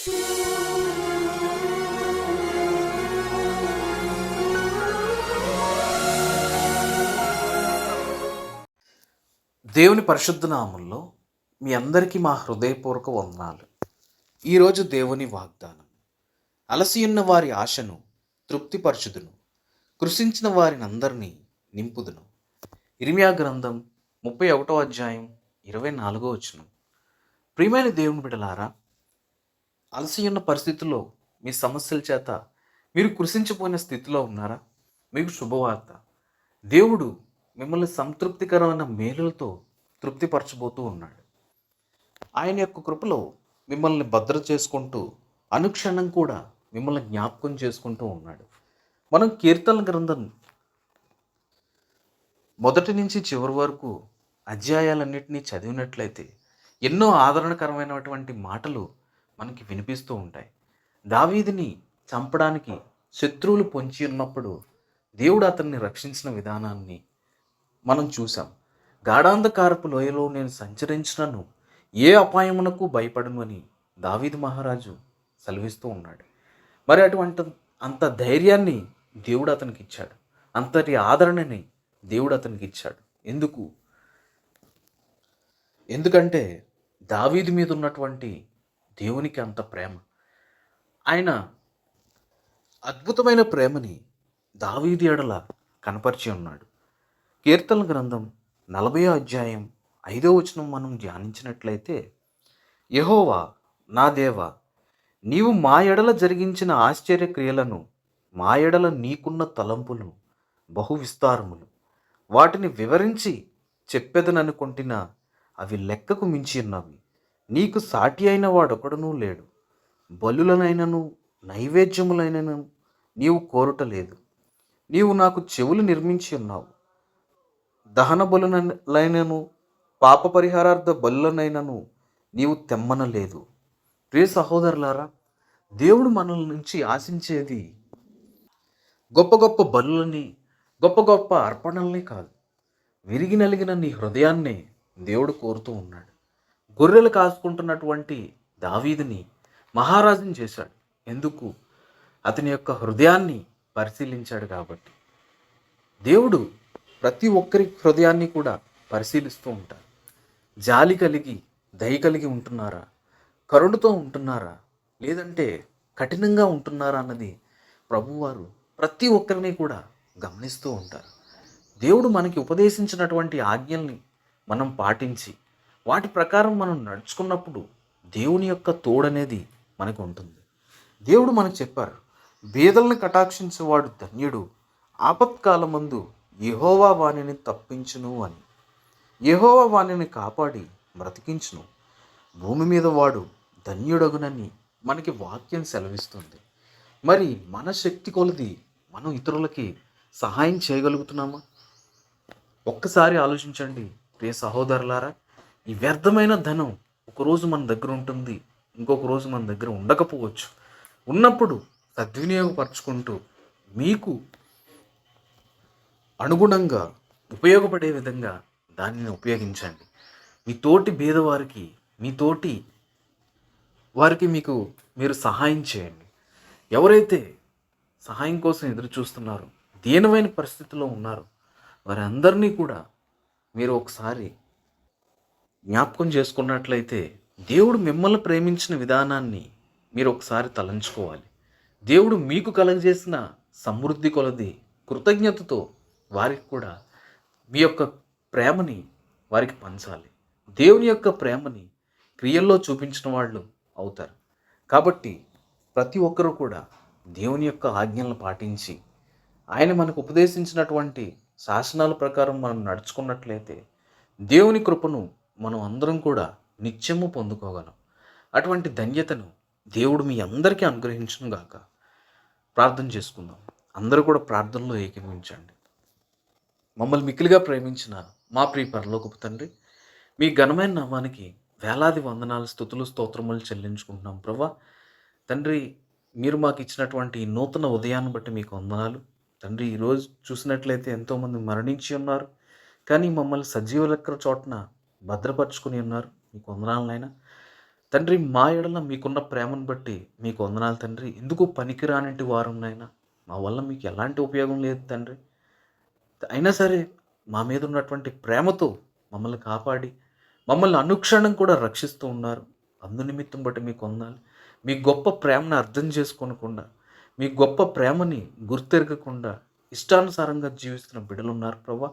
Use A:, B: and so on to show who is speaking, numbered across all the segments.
A: దేవుని పరిశుద్ధ నామంలో మీ అందరికీ మా హృదయపూర్వక వందనాలు. ఈరోజు దేవుని వాగ్దానం. అలసి ఉన్న వారి ఆశను తృప్తిపరచుదును. కృషించిన వారిని అందరినీ నింపుదును. ఇరిమియా గ్రంథం ముప్పై ఒకటో అధ్యాయం ఇరవై నాలుగో వచనం. ప్రియమైన దేవుని బిడలారా అలసి ఉన్న పరిస్థితుల్లో మీ సమస్యల చేత మీరు కృషించిపోయిన స్థితిలో ఉన్నారా? మీకు శుభవార్త. దేవుడు మిమ్మల్ని సంతృప్తికరమైన మేలులతో తృప్తిపరచబోతూ ఉన్నాడు. ఆయన యొక్క కృపలో మిమ్మల్ని భద్ర చేసుకుంటూ అనుక్షణం కూడా మిమ్మల్ని జ్ఞాపకం చేసుకుంటూ ఉన్నాడు. మనం కీర్తన గ్రంథం మొదటి నుంచి చివరి వరకు అధ్యాయాలన్నింటినీ చదివినట్లయితే ఎన్నో ఆదరణకరమైనటువంటి మాటలు మనకి వినిపిస్తూ ఉంటాయి. దావీదిని చంపడానికి శత్రువులు పొంచి ఉన్నప్పుడు దేవుడు అతన్ని రక్షించిన విధానాన్ని మనం చూసాం గాఢాంధకారపు లోయలో నేను సంచరించినను ఏ అపాయమునకు భయపడను అని దావీదు మహారాజు సెలవిస్తూ ఉన్నాడు. మరి అటువంటి అంత ధైర్యాన్ని దేవుడు అతనికి ఇచ్చాడు. అంతటి ఆదరణని దేవుడు అతనికి ఇచ్చాడు. ఎందుకు? ఎందుకంటే దావీది మీద ఉన్నటువంటి దేవునికి అంత ప్రేమ. ఆయన అద్భుతమైన ప్రేమని దావీది ఎడల కనపరిచి ఉన్నాడు. కీర్తన గ్రంథం నలభై అధ్యాయం ఐదో వచనం మనం ధ్యానించినట్లయితే యహోవా నా దేవా నీవు మా ఎడల జరిగించిన ఆశ్చర్య క్రియలను మా ఎడల నీకున్న తలంపులను బహు విస్తారములు. వాటిని వివరించి చెప్పేదననుకుంటున్నా అవి లెక్కకు మించి ఉన్నవి. నీకు సాటి అయిన వాడొకడునూ లేడు. బలులనైనను నైవేద్యములైనను నీవు కోరుట లేదు నీవు నాకు చెవులు నిర్మించి ఉన్నావు. దహన బలులైనను పాప పరిహారార్థ బలులనైనను నీవు తెమ్మనలేదు. ప్రియ సహోదరులారా దేవుడు మనల నుంచి ఆశించేది గొప్ప గొప్ప బలులని గొప్ప గొప్ప అర్పణల్ని కాదు. విరిగి నలిగిన నీ హృదయాన్నే దేవుడు కోరుతూ ఉన్నాడు. గొర్రెలు కాసుకుంటున్నటువంటి దావీదిని మహారాజుని చేశాడు. ఎందుకు? అతని యొక్క హృదయాన్ని పరిశీలించాడు కాబట్టి. దేవుడు ప్రతి ఒక్కరి హృదయాన్ని కూడా పరిశీలిస్తూ ఉంటారు జాలి కలిగి దయ కలిగి ఉంటున్నారా? కరుణతో ఉంటున్నారా? లేదంటే కఠినంగా ఉంటున్నారా అన్నది ప్రభువారు ప్రతి ఒక్కరిని కూడా గమనిస్తూ ఉంటారు. దేవుడు మనకి ఉపదేశించినటువంటి ఆజ్ఞల్ని మనం పాటించి వాటి ప్రకారం మనం నడుచుకున్నప్పుడు దేవుని యొక్క తోడనేది మనకు ఉంటుంది. దేవుడు మనకు చెప్పారు బీదలను కటాక్షించేవాడు ధన్యుడు ఆపత్కాలమందు యహోవా వాణిని తప్పించును అని. యహోవా వాణిని కాపాడి బ్రతికించును. భూమి మీద వాడు ధన్యుడగునని మనకి వాక్యం సెలవిస్తుంది. మరి మన శక్తి కొలది మనం ఇతరులకి సహాయం చేయగలుగుతున్నామా? ఒక్కసారి ఆలోచించండి ప్రియ సహోదరులారా ఈ వ్యర్థమైన ధనం ఒకరోజు మన దగ్గర ఉంటుంది ఇంకొక రోజు మన దగ్గర ఉండకపోవచ్చు. ఉన్నప్పుడు సద్వినియోగపరచుకుంటూ మీకు అనుగుణంగా ఉపయోగపడే విధంగా దానిని ఉపయోగించండి. మీ తోటి భేదవారికి మీ తోటి వారికి మీకు మీరు సహాయం చేయండి. ఎవరైతే సహాయం కోసం ఎదురు చూస్తున్నారో దీనమైన పరిస్థితిలో ఉన్నారో వారందరినీ కూడా మీరు ఒకసారి జ్ఞాపకం చేసుకున్నట్లయితే దేవుడు మిమ్మల్ని ప్రేమించిన విధానాన్ని మీరు ఒకసారి తలంచుకోవాలి. దేవుడు మీకు కలగజేసిన సమృద్ధి కొలది కృతజ్ఞతతో వారికి కూడా మీ యొక్క ప్రేమని వారికి పంచాలి. దేవుని యొక్క ప్రేమని క్రియల్లో చూపించిన వాళ్ళు అవుతారు. కాబట్టి ప్రతి ఒక్కరూ కూడా దేవుని యొక్క ఆజ్ఞలను పాటించి ఆయన మనకు ఉపదేశించినటువంటి శాసనాల ప్రకారం మనం నడుచుకున్నట్లయితే దేవుని కృపను మనం అందరం కూడా నిత్యము పొందుకోగలం. అటువంటి ధన్యతను దేవుడు మీ అందరికీ అనుగ్రహించును గాక. ప్రార్థన చేసుకుందాం. అందరూ కూడా ప్రార్థనలో ఏకీభవించండి. మమ్మల్ని మిక్కిలిగా ప్రేమించిన మా ప్రియ పరలోకపు తండ్రి మీ ఘనమైన నామానికి వేలాది వందనాలు స్థుతులు స్తోత్రములు చెల్లించుకుంటున్నాం ప్రభా. తండ్రి మీరు మాకు ఇచ్చినటువంటి నూతన ఉదయాన్ని బట్టి మీకు వందనాలు. తండ్రి ఈరోజు చూసినట్లయితే ఎంతోమంది మరణించి ఉన్నారు. కానీ మమ్మల్ని సజీవ లెక్కల చోటన భద్రపరుచుకుని ఉన్నారు. మీకు వందనాలనైనా తండ్రి మా ఎడల మీకున్న ప్రేమను బట్టి మీకు వందనాలు తండ్రి. ఎందుకు పనికిరానింటి వారు నాయన? మా వల్ల మీకు ఎలాంటి ఉపయోగం లేదు తండ్రి. అయినా సరే మా మీద ఉన్నటువంటి ప్రేమతో మమ్మల్ని కాపాడి మమ్మల్ని అనుక్షణం కూడా రక్షిస్తూ ఉన్నారు. అందు నిమిత్తం బట్టి మీకు వందాలి మీ గొప్ప ప్రేమను అర్థం చేసుకోనకుండా మీ గొప్ప ప్రేమని గుర్తెరగకుండా ఇష్టానుసారంగా జీవిస్తున్న బిడ్డలు ఉన్నారు ప్రభా.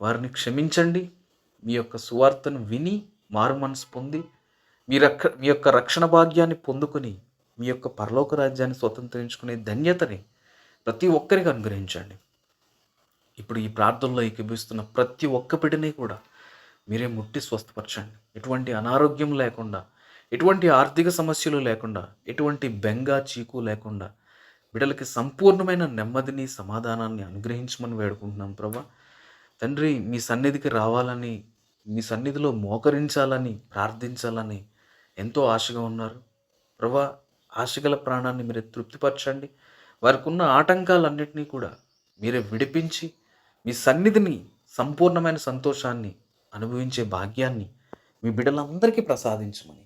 A: వారిని క్షమించండి. మీ యొక్క సువార్తను విని మారు మనసు పొంది మీ రక్ష మీ యొక్క రక్షణ భాగ్యాన్ని పొందుకొని మీ యొక్క పరలోక రాజ్యాన్ని స్వతంత్రించుకునే ధన్యతని ప్రతి ఒక్కరికి అనుగ్రహించండి. ఇప్పుడు ఈ ప్రార్థనలో ఏకీభిస్తున్న ప్రతి ఒక్క బిడ్డని కూడా మీరే ముట్టి స్వస్థపరచండి. ఎటువంటి అనారోగ్యం లేకుండా ఎటువంటి ఆర్థిక సమస్యలు లేకుండా ఎటువంటి బెంగ చీకు లేకుండా బిడ్డలకి సంపూర్ణమైన నెమ్మదిని సమాధానాన్ని అనుగ్రహించమని వేడుకుంటున్నాం ప్రభా. తండ్రి మీ సన్నిధికి రావాలని మీ సన్నిధిలో మోకరించాలని ప్రార్థించాలని ఎంతో ఆశగా ఉన్నారు. ప్రభా ఆశగల ప్రాణాన్ని మీరే తృప్తిపరచండి. వారికి ఉన్న ఆటంకాలన్నింటినీ కూడా మీరే విడిపించి మీ సన్నిధిని సంపూర్ణమైన సంతోషాన్ని అనుభవించే భాగ్యాన్ని మీ బిడ్డలందరికీ ప్రసాదించమని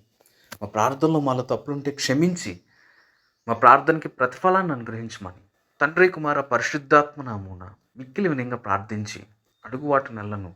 A: మా ప్రార్థనలో మాలో తప్పులుంటే క్షమించి మా ప్రార్థనకి ప్రతిఫలాన్ని అనుగ్రహించమని తండ్రి కుమార పరిశుద్ధాత్మ నామూన మిక్కిలి వినంగా ప్రార్థించి అడుగువాటి నెలను